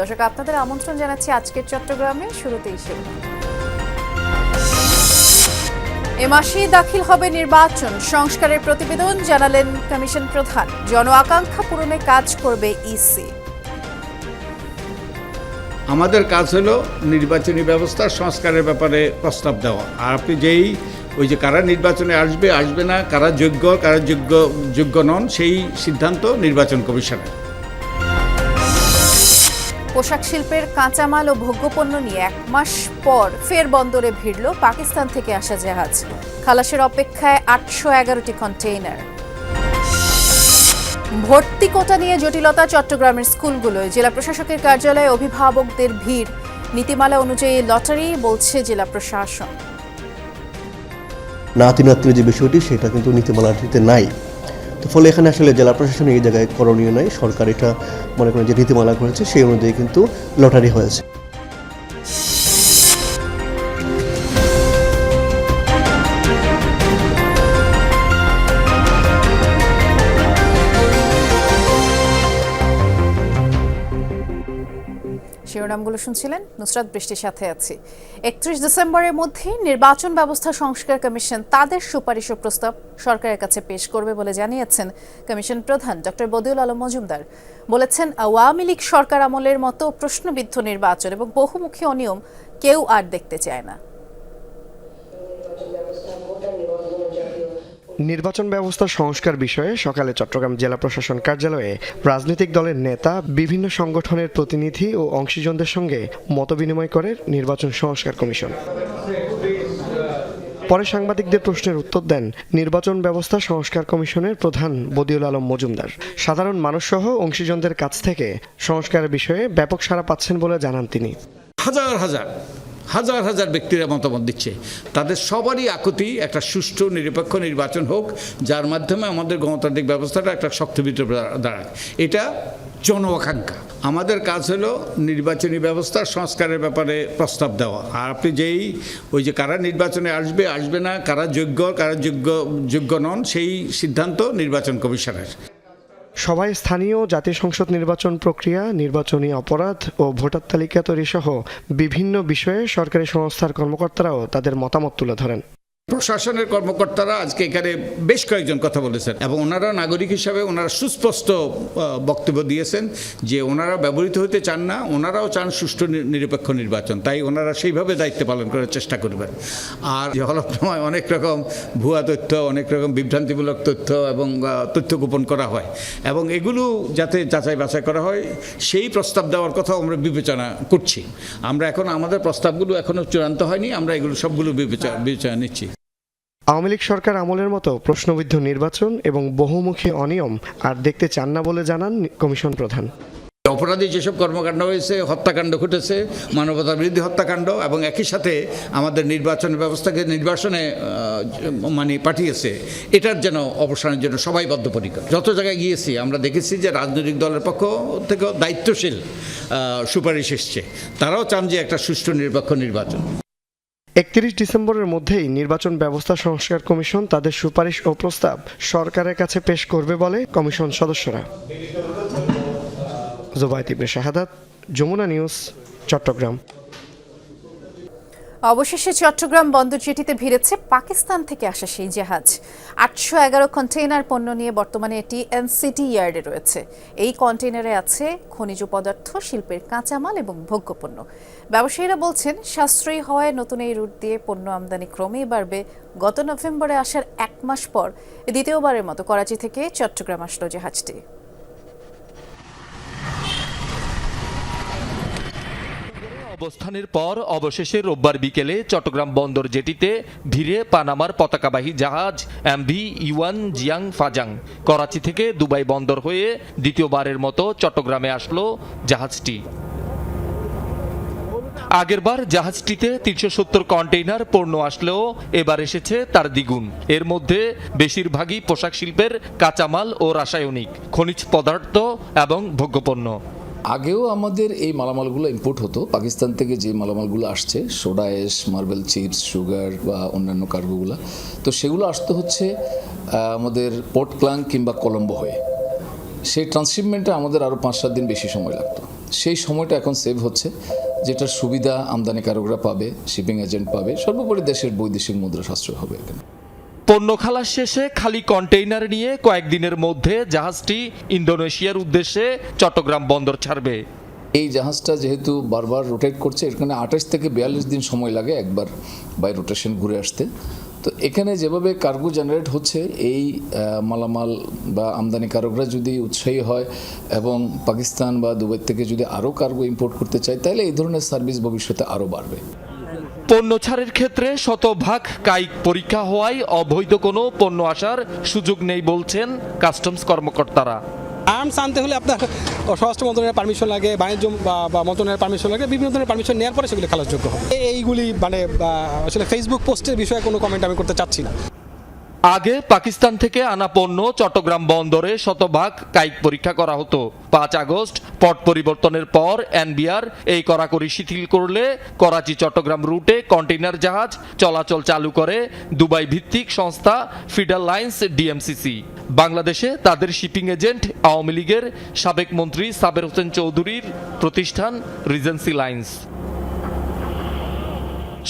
দর্শক, আপনাদের আমন্ত্রণ জানাচ্ছি আজকের চট্টগ্রামে শুরুতেই শিরোনাম এ মাসেই দাখিল হবে নির্বাচন, সংস্কারের প্রতিবেদন জানালেন কমিশন প্রধান। জন আকাঙ্ক্ষা পূরণে কাজ করবে ইসি। আমাদের কাজ হলো নির্বাচনী ব্যবস্থা, সংস্কারের ব্যাপারে প্রস্তাব দেওয়া। আর আপনি যেই, ওই যে কারা নির্বাচনে আসবে আসবে না, কারা যোগ্য কারা যোগ্য যোগ্য নন, সেই সিদ্ধান্ত নির্বাচন কমিশনের। পোশাক শিল্পের কাঁচামাল ও ভোগ্যপণ্য নিয়ে এক মাস পর ফের বন্দরে ভিড়ল পাকিস্তান থেকে আসা জাহাজ। খালাসের অপেক্ষায় আটশো এগারোটি কন্টেইনার। ভর্তি কোটা নিয়ে জটিলতা চট্টগ্রামের স্কুলগুলোয়। জেলা প্রশাসকের কার্যালয়ে অভিভাবকদের ভিড়। নীতিমালা অনুযায়ী লটারি বলছে জেলা প্রশাসন। নাতি নাতনির যে বিষয়টি, সেটা কিন্তু নীতিমালাটিতে নাই। তো ফলে এখানে আসলে জেলা প্রশাসন এই জায়গায় করণীয় নয় সরকার এটা মনে করেন যে নীতিমালা করেছে, সেই অনুযায়ী কিন্তু লটারি হয়েছে। শিরোনামগুলো শুনছিলেন? নুসরাত বৃষ্টির সাথে আছি। একত্রিশ ডিসেম্বরের মধ্যে নির্বাচন ব্যবস্থা সংস্কার কমিশন তাদের সুপারিশ ও প্রস্তাব সরকারের কাছে পেশ করবে বলে জানিয়েছেন কমিশন প্রধান ডক্টর বদিউল আলম মজুমদার। বলেছেন, আওয়ামী লীগ সরকার আমলের মতো প্রশ্নবিদ্ধ নির্বাচন এবং বহুমুখী অনিয়ম কেউ আর দেখতে চায় না। নির্বাচন ব্যবস্থা সংস্কার বিষয়ে সকালে চট্টগ্রাম জেলা প্রশাসন কার্যালয়ে রাজনৈতিক দলের নেতা, বিভিন্ন সংগঠনের প্রতিনিধি ও অংশীজনদের সঙ্গে মতবিনিময় করে নির্বাচন সংস্কার কমিশন। পরে সাংবাদিকদের প্রশ্নের উত্তর দেন নির্বাচন ব্যবস্থা সংস্কার কমিশনের প্রধান বদিউল আলম মজুমদার। সাধারণ মানুষসহ অংশীজনদের কাছ থেকে সংস্কারের বিষয়ে ব্যাপক সাড়া পাচ্ছেন বলে জানান তিনি। হাজার হাজার হাজার হাজার ব্যক্তিরা মতামত দিচ্ছে। তাদের সবারই আকুতি একটা সুষ্ঠু নিরপেক্ষ নির্বাচন হোক, যার মাধ্যমে আমাদের গণতান্ত্রিক ব্যবস্থাটা একটা শক্তিভিত দাঁড়ায় এটা জন আকাঙ্ক্ষা। আমাদের কাজ হলো নির্বাচনী ব্যবস্থা, সংস্কারের ব্যাপারে প্রস্তাব দেওয়া। আর আপনি যেই, ওই যে কারা নির্বাচনে আসবে আসবে না, কারা যোগ্য কারা যোগ্য যোগ্য নন, সেই সিদ্ধান্ত নির্বাচন কমিশনের। সবাই স্থানীয় জাতীয় সংসদ নির্বাচন প্রক্রিয়া, নির্বাচনী অপরাধ ও ভোটার তালিকা তৈরি সহ বিভিন্ন বিষয়ে সরকারি সংস্থার কর্মকর্তারাও তাদের মতামত তুলে ধরেন। প্রশাসনের কর্মকর্তারা আজকে এখানে বেশ কয়েকজন কথা বলেছেন এবং ওনারা নাগরিক হিসাবে ওনারা সুস্পষ্ট বক্তব্য দিয়েছেন যে ওনারা ব্যবহৃত হতে চান না, ওনারাও চান সুষ্ঠু নিরপেক্ষ নির্বাচন। তাই ওনারা সেইভাবে দায়িত্ব পালন করার চেষ্টা করবেন। আর হলফনামায় অনেক রকম ভুয়া তথ্য, অনেক রকম বিভ্রান্তিমূলক তথ্য এবং তথ্য গোপন করা হয় এবং এগুলো যাতে যাচাই বাছাই করা হয়, সেই প্রস্তাব দেওয়ার কথাও আমরা বিবেচনা করছি। আমরা এখন আমাদের প্রস্তাবগুলো এখনও চূড়ান্ত হয়নি, আমরা এগুলো সবগুলো বিবেচনা বিবেচনা নিচ্ছি। আওয়ামী লীগ সরকার আমলের মতো প্রশ্নবিদ্ধ নির্বাচন এবং বহুমুখী অনিয়ম আর দেখতে চান না বলে জানান কমিশন প্রধান। অপরাধী যেসব কর্মকাণ্ড হয়েছে, হত্যাকাণ্ড ঘটেছে, মানবতার বিরোধী হত্যাকাণ্ড এবং একই সাথে আমাদের নির্বাচন ব্যবস্থাকে নির্বাচনে মানে পাঠিয়েছে, এটার যেন অবসানের জন্য সবাই বদ্ধপরিকর। যত জায়গায় গিয়েছি, আমরা দেখেছি যে রাজনৈতিক দলের পক্ষ থেকে দায়িত্বশীল সুপারিশ এসছে। তারাও চান যে একটা সুষ্ঠু নিরপেক্ষ নির্বাচন। একত্রিশ ডিসেম্বরের মধ্যেই নির্বাচন ব্যবস্থা সংস্কার কমিশন তাদের সুপারিশ ও প্রস্তাব সরকারের কাছে পেশ করবে বলে কমিশন সদস্যরা। জোবায়ত ইবনে শাহাদাত, যমুনা নিউজ, চট্টগ্রাম। অবশেষে চট্টগ্রাম বন্দর জেটিতে ভিড়েছে পাকিস্তান থেকে আসা সেই জাহাজ। আটশো এগারো কন্টেইনার পণ্য নিয়ে বর্তমানে এটি এনসিটি ইয়ার্ডে রয়েছে। এই কন্টেইনারে আছে খনিজ পদার্থ, শিল্পের কাঁচামাল এবং ভোগ্যপণ্য। ব্যবসায়ীরা বলছেন, সাশ্রয়ী হওয়ায় নতুন এই রুট দিয়ে পণ্য আমদানি ক্রমেই বাড়বে। গত নভেম্বরে আসার এক মাস পর দ্বিতীয়বারের মতো করাচি থেকে চট্টগ্রাম আসলো জাহাজটি। অবস্থানের পর অবশেষে রোববার বিকেলে চট্টগ্রাম বন্দর জেটিতে ভিড়ে পানামার পতাকাবাহী জাহাজ MV Yuan Jiang Fazhan Karachi থেকে দুবাই বন্দর হয়ে দ্বিতীয়বারের মতো চট্টগ্রামে আসলো জাহাজটি। আগেরবার জাহাজটিতে তিনশো সত্তর কন্টেইনার পণ্য আসলেও এবার এসেছে তার দ্বিগুণ। এর মধ্যে বেশিরভাগই পোশাক শিল্পের কাঁচামাল ও রাসায়নিক, খনিজ পদার্থ এবং ভোগ্যপণ্য। আগেও আমাদের এই মালামালগুলো ইম্পোর্ট হতো। পাকিস্তান থেকে যে মালামালগুলো আসছে, soda ash, marble chips, sugar বা অন্যান্য কার্গোগুলো, তো সেগুলো আসতে হচ্ছে আমাদের পোর্ট ক্লাং কিংবা কলম্বো হয়ে। সেই ট্রান্সশিপমেন্টে আমাদের আরও পাঁচ সাত দিন বেশি সময় লাগতো। সেই সময়টা এখন সেভ হচ্ছে, যেটার সুবিধা আমদানিকারকরা পাবে শিপিং এজেন্ট পাবে, সর্বোপরি দেশের বৈদেশিক মুদ্রা সাশ্রয় হবে এখানে। পণ্য খালাস শেষে খালি কন্টেইনার নিয়ে কয়েকদিনের মধ্যে জাহাজটি ইন্দোনেশিয়ার উদ্দেশ্যে চট্টগ্রাম বন্দর ছাড়বে। এই জাহাজটা যেহেতু বারবার রোটেট করছে এখানে আঠাশ থেকে বিয়াল্লিশ দিন সময় লাগে একবার বাই রোটেশন ঘুরে আসতে। তো এখানে যেভাবে কার্গো জেনারেট হচ্ছে, এই মালামাল বা আমদানিকারকরা যদি উৎসাহী হয় এবং পাকিস্তান বা দুবাই থেকে যদি আরও কার্গো ইম্পোর্ট করতে চায়, তাহলে এই ধরনের সার্ভিস ভবিষ্যতে আরও বাড়বে। পণ্য ছাড়ের ক্ষেত্রে শতভাগ কায়িক পরীক্ষা হওয়ায় অবৈধ কোনো পণ্য আসার সুযোগ নেই বলছেন কাস্টমস কর্মকর্তারা। আর্মস আনতে হলে আপনার স্বরাষ্ট্র মন্ত্রণের পারমিশন লাগে, বাণিজ্য বা- মন্ত্রণের পারমিশন লাগে, বিভিন্ন ধরনের পারমিশন নেওয়ার পরে সেগুলি খালাসযোগ্য হবে। এইগুলি মানে আসলে ফেসবুক পোস্টের বিষয়ে কোনো কমেন্ট আমি করতে চাচ্ছি না। আগে পাকিস্তান থেকে আনা পণ্য চট্টগ্রাম বন্দরে শতভাগ কায়িক পরীক্ষা করা হতো। পাঁচ আগস্ট, পট পরিবর্তনের পর এনবিআর এই কড়াকড়ি শিথিল করলে করাচি চট্টগ্রাম রুটে কন্টেইনার জাহাজ চলাচল চালু করে দুবাই ভিত্তিক সংস্থা ফিডার লাইন্স ডিএমসিসি। বাংলাদেশে তাদের শিপিং এজেন্ট আওয়ামী লীগের সাবেক মন্ত্রী সাবের হোসেন চৌধুরীর প্রতিষ্ঠান Regency Lines.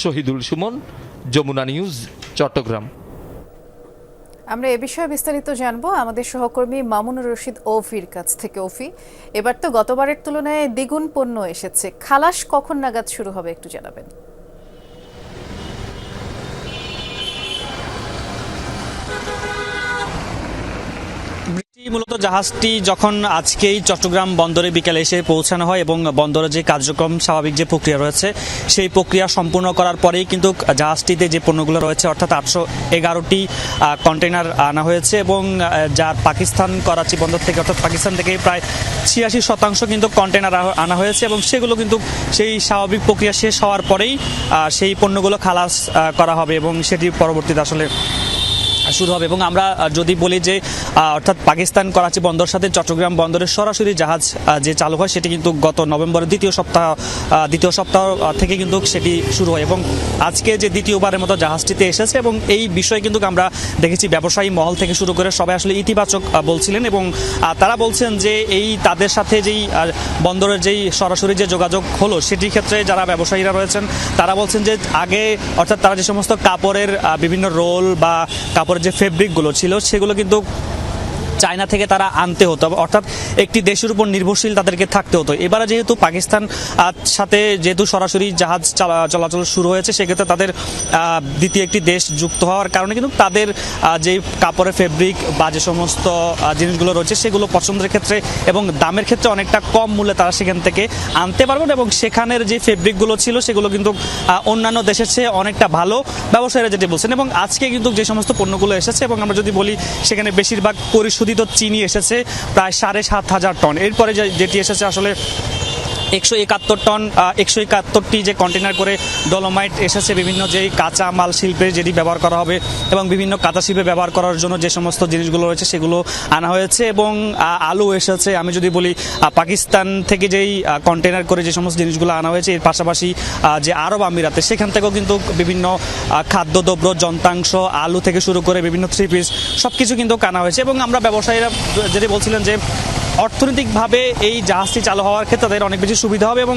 Shahidul Sumon, Jamuna news, Chattogram. আমরা এ বিষয়ে বিস্তারিত জানব আমাদের সহকর্মী মামুনুর রশিদ ওফির কাছ থেকে। ওফি, এবার তো গতবারের তুলনায় দ্বিগুণ পণ্য এসেছে। খালাস কখন নাগাদ শুরু হবে একটু জানাবেন। মূলত জাহাজটি যখন আজকেই চট্টগ্রাম বন্দরে বিকেলে এসে পৌঁছানো হয় এবং বন্দরে যে কার্যক্রম, স্বাভাবিক যে প্রক্রিয়া রয়েছে, সেই প্রক্রিয়া সম্পূর্ণ করার পরেই কিন্তু জাহাজটিতে যে পণ্যগুলো রয়েছে, অর্থাৎ আটশো এগারোটি কন্টেইনার আনা হয়েছে এবং যার পাকিস্তান, করাচি বন্দর থেকে, অর্থাৎ পাকিস্তান থেকে প্রায় ছিয়াশি শতাংশ কিন্তু কন্টেনার আনা হয়েছে এবং সেগুলো কিন্তু সেই স্বাভাবিক প্রক্রিয়া শেষ হওয়ার পরেই সেই পণ্যগুলো খালাস করা হবে এবং সেটি পরবর্তীতে আসলে শুরু হবে এবং আমরা যদি বলি যে অর্থাৎ পাকিস্তান, করাচি বন্দর সাথে চট্টগ্রাম বন্দরের সরাসরি জাহাজ যে চালু হয় সেটি কিন্তু গত নভেম্বরের দ্বিতীয় সপ্তাহ দ্বিতীয় সপ্তাহ থেকে কিন্তু সেটি শুরু হয় এবং আজকে যে দ্বিতীয়বারের মতো জাহাজটিতে এসেছে এবং এই বিষয়ে কিন্তু আমরা দেখেছি ব্যবসায়ী মহল থেকে শুরু করে সবাই আসলে ইতিবাচক বলছিলেন এবং তারা বলছেন যে এই তাদের সাথে যেই বন্দরের যেই সরাসরি যে যোগাযোগ হলো সেটির ক্ষেত্রে যারা ব্যবসায়ীরা রয়েছেন, তারা বলছেন যে আগে, অর্থাৎ তারা যে সমস্ত কাপড়ের বিভিন্ন রোল বা কাপড়ের যে ফেব্রিকগুলো ছিল সেগুলো কিন্তু চায়না থেকে তারা আনতে হতো। অর্থাৎ একটি দেশের উপর নির্ভরশীল তাদেরকে থাকতে হতো। এবারে যেহেতু পাকিস্তান সাথে যেহেতু সরাসরি জাহাজ চালা- চলাচল শুরু হয়েছে, সেক্ষেত্রে তাদের দ্বিতীয় একটি দেশ যুক্ত হওয়ার কারণে কিন্তু তাদের যে কাপড়ের ফেব্রিক বা যে সমস্ত জিনিসগুলো রয়েছে, সেগুলো পছন্দের ক্ষেত্রে এবং দামের ক্ষেত্রে অনেকটা কম মূল্যে তারা সেখান থেকে আনতে পারবেন এবং সেখানের যে ফেব্রিকগুলো ছিল, সেগুলো কিন্তু অন্যান্য দেশের চেয়ে অনেকটা ভালো ব্যবসায়ীরা যেটি বলছেন। এবং আজকে কিন্তু যে সমস্ত পণ্যগুলো এসেছে, এবং আমরা যদি বলি সেখানে বেশিরভাগ পরিশোধিত চিনি এসেছে প্রায় সাড়ে সাত হাজার টন। এরপরে যেটি এসেছে আসলে একশো একাত্তর টন একশো একাত্তরটি যে কন্টেনার করে ডলোমাইট এসেছে, বিভিন্ন যেই কাঁচা মাল শিল্পে যেটি ব্যবহার করা হবে এবং বিভিন্ন কাঁচা শিল্পে ব্যবহার করার জন্য যে সমস্ত জিনিসগুলো রয়েছে সেগুলো আনা হয়েছে এবং আলু এসেছে। আমি যদি বলি পাকিস্তান থেকে যেই কন্টেনার করে যে সমস্ত জিনিসগুলো আনা হয়েছে, এর পাশাপাশি যে আরব আমিরাতে, সেখান থেকেও কিন্তু বিভিন্ন খাদ্যদ্রব্য, যন্ত্রাংশ, আলু থেকে শুরু করে বিভিন্ন থ্রি পিস সব কিছু কিন্তু আনা হয়েছে এবং আমরা ব্যবসায়ীরা যেটি বলছিলেন যে অর্থনৈতিকভাবে এই জাহাজটি চালু হওয়ার ক্ষেত্রে তাদের অনেক বেশি সুবিধা হবে এবং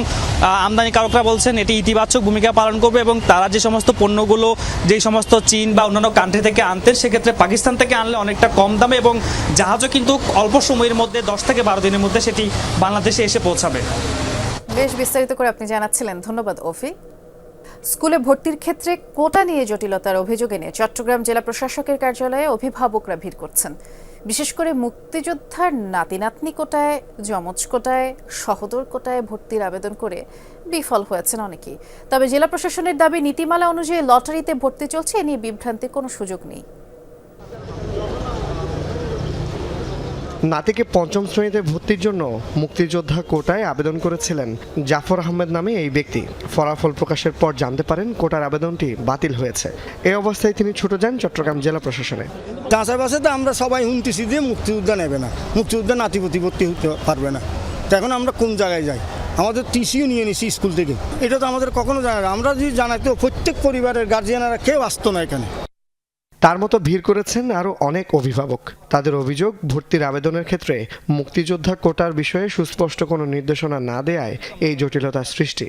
আমদানিকারকরা বলছেন এটি ইতিবাচক ভূমিকা পালন করবে এবং তারা যে সমস্ত পণ্যগুলো যেই সমস্ত চীন বা অন্যান্য কান্ট্রি থেকে আনতেন, সেক্ষেত্রে পাকিস্তান থেকে আনলে অনেকটা কম দামে এবং জাহাজও কিন্তু অল্প সময়ের মধ্যে, দশ থেকে বারো দিনের মধ্যে সেটি বাংলাদেশে এসে পৌঁছাবে। বেশ বিস্তারিত করে আপনি জানাচ্ছিলেন। ধন্যবাদ, ওফি। স্কুলে ভর্তির ক্ষেত্রে কোটা নিয়ে জটিলতার অভিযোগ এনে চট্টগ্রাম জেলা প্রশাসকের কার্যালয়ে অভিভাবকরা ভিড় করছেন। বিশেষ করে মুক্তিযোদ্ধার নাতিনাতনি কোটায় যমজ কোটায় সহদর কোটায় ভর্তির আবেদন করে বিফল হয়েছেন অনেকেই। তবে জেলা প্রশাসনের দাবি, নীতিমালা অনুযায়ী লটারিতে ভর্তি চলছে, এ নিয়ে বিভ্রান্তির কোনো সুযোগ নেই। নাতিকে পঞ্চম শ্রেণীতে ভর্তির জন্য মুক্তিযোদ্ধা কোটায় আবেদন করেছিলেন জাফর আহমেদ নামে এই ব্যক্তি। ফলাফল প্রকাশের পর জানতে পারেন কোটার আবেদনটি বাতিল হয়েছে। এই অবস্থায় তিনি ছুটে যান চট্টগ্রাম জেলা প্রশাসনে। চাষাবাসে তো আমরা সবাই উনত্রিশে দিয়ে মুক্তিযোদ্ধা নেবে না। মুক্তিযোদ্ধা নাতিপতি ভর্তি হতে পারবে না। তো এখন আমরা কোন জায়গায় যাই? আমাদের টিসিও নিয়ে নিছি স্কুল থেকে। এটা তো আমাদের কখনো জানা আমরা যদি জানাই তো প্রত্যেক পরিবারের গার্জিয়ানরা কেউ আসতো না এখানে। তার মতো ভিড় করেছেন আরও অনেক অভিভাবক। তাদের অভিযোগ ভর্তির আবেদনের ক্ষেত্রে মুক্তিযোদ্ধা কোটার বিষয়ে সুস্পষ্ট কোনো নির্দেশনা না দেয়ায় এই জটিলতার সৃষ্টি।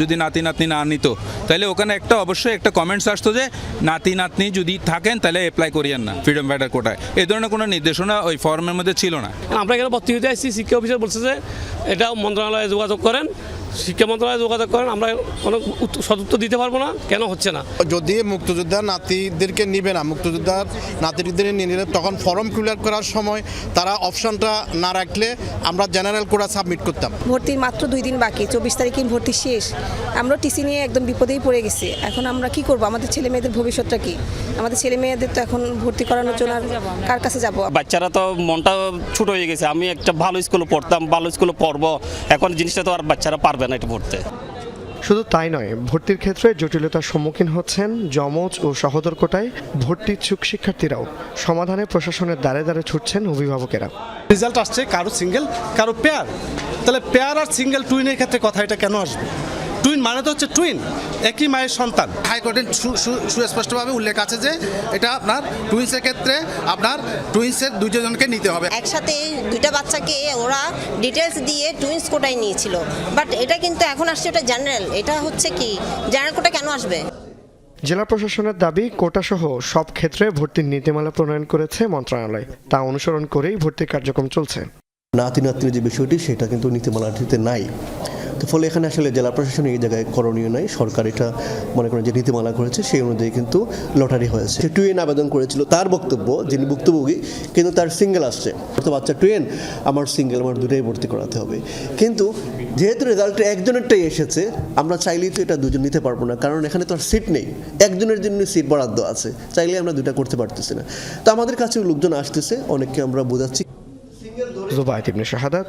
যদি নাতি নাতনি না নিত তাহলে ওখানে একটা অবশ্যই একটা কমেন্টস আসতো যে নাতি নাতনি যদি থাকেন তাহলে অ্যাপ্লাই করিয়েন না ফ্রিডম ফাইটার কোটায়। এই ধরনের কোনো নির্দেশনা ওই ফর্মের মধ্যে ছিল না। আমরা এখানে ভর্তি হতে আসছি শিক্ষা অফিসার বলছে যে এটা মন্ত্রণালয়ে যোগাযোগ করেন শিক্ষা মন্ত্রণালয়ে যোগাযোগ করেন আমরা কোনো উত্ত- সদুত্তর দিতে পারব না কেন হচ্ছে না? যদি মুক্তিযোদ্ধার নাতিদেরকে নিবে না মুক্তিযোদ্ধার নাতিদের নিয়ে নিলে তখন ফর্ম ফিল করার সময় তারা অপশনটা না রাখলে আমরা জেনারেল কোডা সাবমিট করতাম। ভর্তির মাত্র দুই দিন বাকি চব্বিশ তারিখে ভর্তি শেষ। আমরা টিসি নিয়ে একদম বিপদেই পড়ে গেছি। এখন আমরা কি করব? আমাদের ছেলে মেয়েদের ভবিষ্যৎটা কি? আমাদের ছেলে মেয়েদের তো এখন ভর্তি করানোর জন্য কার কাছে যাব? বাচ্চারা তো মনটা ছোট হয়ে গেছে। আমি একটা ভালো স্কুলে পড়তাম ভালো স্কুলে পড়ব। এখন জিনিসটা তো আর বাচ্চারা পারবে না এটা পড়তে শুধু তাই নয় ভর্তির ক্ষেত্রে জটিলতার সম্মুখীন হচ্ছেন যমজ ও সহোদর কোটায় ভর্তি ইচ্ছুক শিক্ষার্থীরাও। সমাধানে প্রশাসনের দ্বারে দ্বারে ছুটছেন অভিভাবকেরা। রেজাল্ট আসছে কারও সিঙ্গেল কারও পেয়ার তাহলে পেয়ার আর সিঙ্গেল টুইনের ক্ষেত্রে কথা এটা কেন আসবে? মানে তো হচ্ছে টুইন একই মায়ের সন্তান। হাইকোর্টের সুস্পষ্টভাবে উল্লেখ আছে যে এটা আপনার টুইন্সের ক্ষেত্রে আপনার টুইন্সের দুজনকে নিতে হবে। একসাথে দুইটা বাচ্চাকে ওরা ডিটেলস দিয়ে টুইন্স কোটায় নিয়েছিল। বাট এটা কিন্তু এখন আসছে ওটা জেনারেল এটা হচ্ছে কি জেনারেল কোটা কেন আসবে? জেলা প্রশাসনের দাবি কোটাসহ সব ক্ষেত্রে ভর্তির নীতিমালা প্রণয়ন করেছে মন্ত্রণালয়। তা অনুসরণ করেই ভর্তির কার্যক্রম চলছে। নাতি নাতনির যে বিষয়টি সেটা কিন্তু নীতিমালাটিতে নাই। ফলে এখানে আসলে জেলা প্রশাসন এই জায়গায় করণীয় নাই। সরকার এটা মনে করেন যে নীতিমালা করেছে, সেই অনুযায়ী কিন্তু লটারি হয়েছে। সে টুয়েন আবেদন করেছিল, তার বক্তব্য, যিনি ভুক্তভোগী, কিন্তু তার সিঙ্গেল আসছে। তো বাচ্চা টুয়েন, আমার সিঙ্গেল আমার দুটাই ভর্তি করাতে হবে। কিন্তু যেহেতু রেজাল্টে একজনেরটাই এসেছে, আমরা চাইলেই তো এটা দুজন নিতে পারব না, কারণ এখানে তো আর সিট নেই। একজনের জন্য সিট বরাদ্দ আছে চাইলে আমরা দুটা করতে পারতেছি না। তো আমাদের কাছেও লোকজন আসতেছে, অনেককে আমরা বোঝাচ্ছি। Zubaid Ibne Shahadat.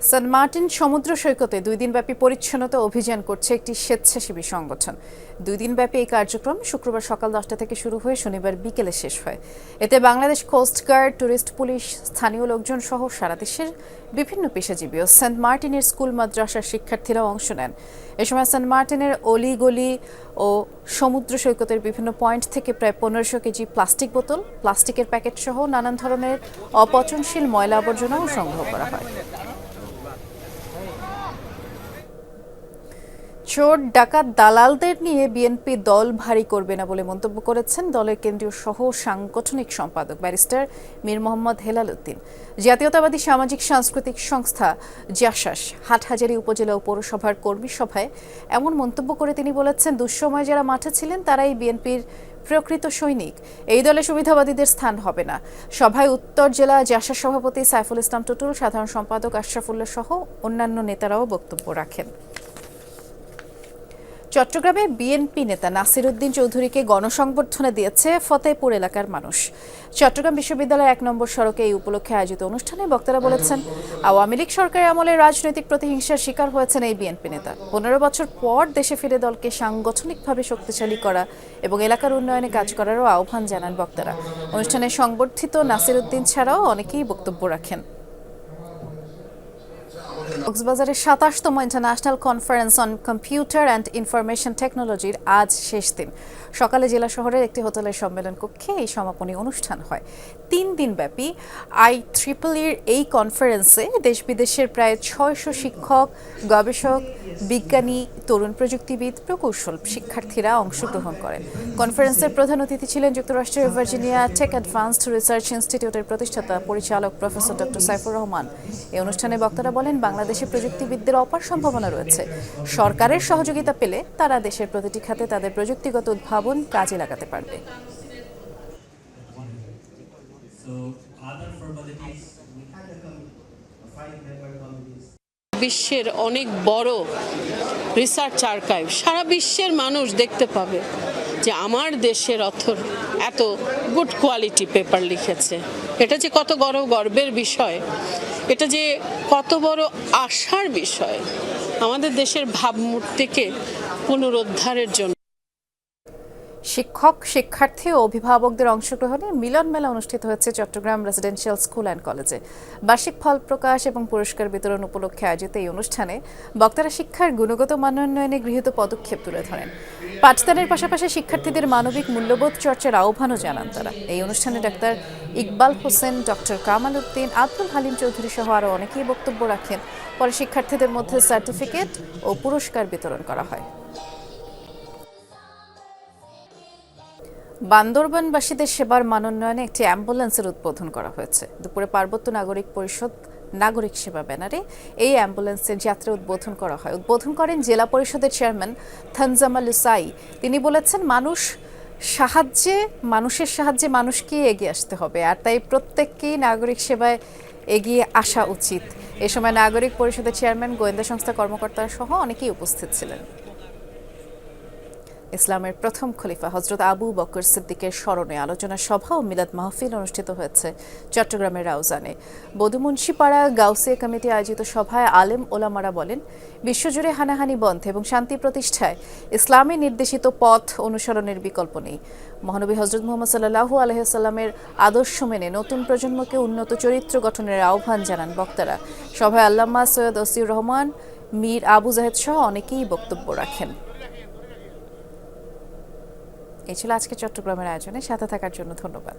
Saint Martin সমুদ্র সৈকতে দুই দিনব্যাপী পরিচ্ছন্নতা অভিযান করছে একটি স্বেচ্ছাসেবী সংগঠন। দুই দিনব্যাপী এই কার্যক্রম শুক্রবার সকাল দশটা থেকে শুরু হয়ে শনিবার বিকেলে শেষ হয়। এতে বাংলাদেশ কোস্টগার্ড টুরিস্ট পুলিশ, স্থানীয় লোকজন সহ সারা দেশের বিভিন্ন পেশাজীবী ও সেন্ট মার্টিনের স্কুল, মাদ্রাসার শিক্ষার্থীরাও অংশ নেন। এ সময় সেন্ট মার্টিনের অলিগলি ও সমুদ্র সৈকতের বিভিন্ন পয়েন্ট থেকে প্রায় পনেরোশো কেজি প্লাস্টিক বোতল, প্লাস্টিকের প্যাকেট সহ নানান ধরনের অপচনশীল ময়লা আবর্জনাও সংগ্রহ করা হয়। চোর, ডাকাত, দালালদের নিয়ে বিএনপি দল ভারী করবে না বলে মন্তব্য করেছেন দলের কেন্দ্রীয় সহ সাংগঠনিক সম্পাদক ব্যারিস্টার মীর মোহাম্মদ হেলাল উদ্দিন। জাতীয়তাবাদী সামাজিক সাংস্কৃতিক সংস্থা জাসাস হাটহাজারী উপজেলা পৌরসভার কর্মী সভায় এমন মন্তব্য করে তিনি বলেছেন, দুঃসময় যারা মাঠে ছিলেন তারাই বিএনপির প্রকৃত সৈনিক। এই দলে সুবিধাবাদীদের স্থান হবে না। সভায় উত্তর জেলা জাসাস সভাপতি সাইফুল ইসলাম টুটুল, সাধারণ সম্পাদক আশরাফুল্লাহ সহ অন্যান্য নেতারাও বক্তব্য রাখেন। চট্টগ্রামে বিএনপি নেতা নাসির উদ্দিন চৌধুরীকে গণসংবর্ধনা দিয়েছে ফতেপুর এলাকার মানুষ। চট্টগ্রাম বিশ্ববিদ্যালয়ের এক নম্বর সড়কে এই উপলক্ষে আয়োজিত অনুষ্ঠানে বক্তারা বলেছেন, আওয়ামী লীগ সরকারের আমলে রাজনৈতিক প্রতিহিংসার শিকার হয়েছেন এই বিএনপি নেতা। পনেরো বছর পর দেশে ফিরে দলকে সাংগঠনিকভাবে শক্তিশালী করা এবং এলাকার উন্নয়নে কাজ করারও আহ্বান জানান বক্তারা। অনুষ্ঠানে সংবর্ধিত নাসির উদ্দিন ছাড়াও অনেকেই বক্তব্য রাখেন। কক্সবাজারের সাতাশতম international conference on computer and information টেকনোলজির আজ শেষ দিন। সকালে জেলা শহরের একটি হোটেলের সম্মেলন কক্ষে এই সমাপনী অনুষ্ঠান হয়। তিন দিন ব্যাপী আই ট্রিপল ইর এই কনফারেন্সে দেশ বিদেশের প্রায় ছয়শো শিক্ষক, গবেষক, বিজ্ঞানী, তরুণ প্রযুক্তিবিদ, প্রকৌশল শিক্ষার্থীরা অংশগ্রহণ করেন। কনফারেন্সের প্রধান অতিথি ছিলেন যুক্তরাষ্ট্রের ভার্জিনিয়া টেক অ্যাডভান্সড রিসার্চ ইনস্টিটিউটের প্রতিষ্ঠাতা পরিচালক প্রফেসর ডক্টর সাইফুর রহমান। এই অনুষ্ঠানে বক্তারা বলেন, বাংলাদেশে প্রযুক্তিবিদদের অপার সম্ভাবনা রয়েছে। সরকারের সহযোগিতা পেলে তারা দেশের প্রতিটি খাতে তাদের প্রযুক্তিগত উদ্ভাবন কাজে লাগাতে পারবে। বিশ্বের অনেক বড় রিসার্চ আর্কাইভ সারা বিশ্বের মানুষ দেখতে পাবে যে আমার দেশের অথর এত গুড কোয়ালিটি পেপার লিখেছে। এটা যে কত বড় গর্বের বিষয়। এটা যে কত বড় আশার বিষয় আমাদের দেশের ভাবমূর্তিকে পুনরুদ্ধারের জন্য। শিক্ষক, শিক্ষার্থী ও অভিভাবকদের অংশগ্রহণে মিলন মেলা অনুষ্ঠিত হয়েছে চট্টগ্রাম রেসিডেন্সিয়াল স্কুল অ্যান্ড কলেজে। বার্ষিক ফল প্রকাশ এবং পুরস্কার বিতরণ উপলক্ষে আয়োজিত এই অনুষ্ঠানে বক্তারা শিক্ষার গুণগত মানোন্নয়নে গৃহীত পদক্ষেপ তুলে ধরেন। পাঠদানের পাশাপাশি শিক্ষার্থীদের মানবিক মূল্যবোধ চর্চার আহ্বানও জানান তারা। এই অনুষ্ঠানে ডাক্তার ইকবাল হোসেন, ডক্টর কামাল উদ্দিন, আব্দুল হালিম চৌধুরী সহ আরও অনেকেই বক্তব্য রাখেন। পরে শিক্ষার্থীদের মধ্যে সার্টিফিকেট ও পুরস্কার বিতরণ করা হয়। বান্দরবানবাসীদের সেবার মানোন্নয়নে একটি অ্যাম্বুলেন্সের উদ্বোধন করা হয়েছে। দুপুরে পার্বত্য নাগরিক পরিষদ নাগরিক সেবা ব্যানারে এই অ্যাম্বুলেন্সের যাত্রা উদ্বোধন করা হয়। উদ্বোধন করেন জেলা পরিষদের চেয়ারম্যান থানজামাল সাই তিনি বলেছেন, মানুষ সাহায্যে, মানুষের সাহায্যে মানুষকে এগিয়ে আসতে হবে, আর তাই প্রত্যেককেই নাগরিক সেবায় এগিয়ে আসা উচিত। এ সময় নাগরিক পরিষদের চেয়ারম্যান গোয়েন্দা সংস্থা কর্মকর্তা সহ অনেকেই উপস্থিত ছিলেন। ইসলামের প্রথম খলিফা হজরত আবু বকর সিদ্দিকের স্মরণে আলোচনা সভা ও মিলাদ মাহফিল অনুষ্ঠিত হয়েছে চট্টগ্রামের রাউজানে। বধুমুন্সিপাড়া গাউসিয়া কমিটি আয়োজিত সভায় আলেম ওলামারা বলেন, বিশ্বজুড়ে হানাহানি বন্ধ এবং শান্তি প্রতিষ্ঠায় ইসলামে নির্দেশিত পথ অনুসরণের বিকল্প নেই। মহানবী হজরত মোহাম্মদ সাল্লাহু আলহিসাল্লামের আদর্শ মেনে নতুন প্রজন্মকে উন্নত চরিত্র গঠনের আহ্বান জানান বক্তারা। সভায় আল্লামা সৈয়দ ওসিউর রহমান, মীর আবু জাহেদ সহ অনেকেই বক্তব্য রাখেন। এই ছিল আজকে চট্টগ্রামের আয়োজনে। সাথে থাকার জন্য ধন্যবাদ।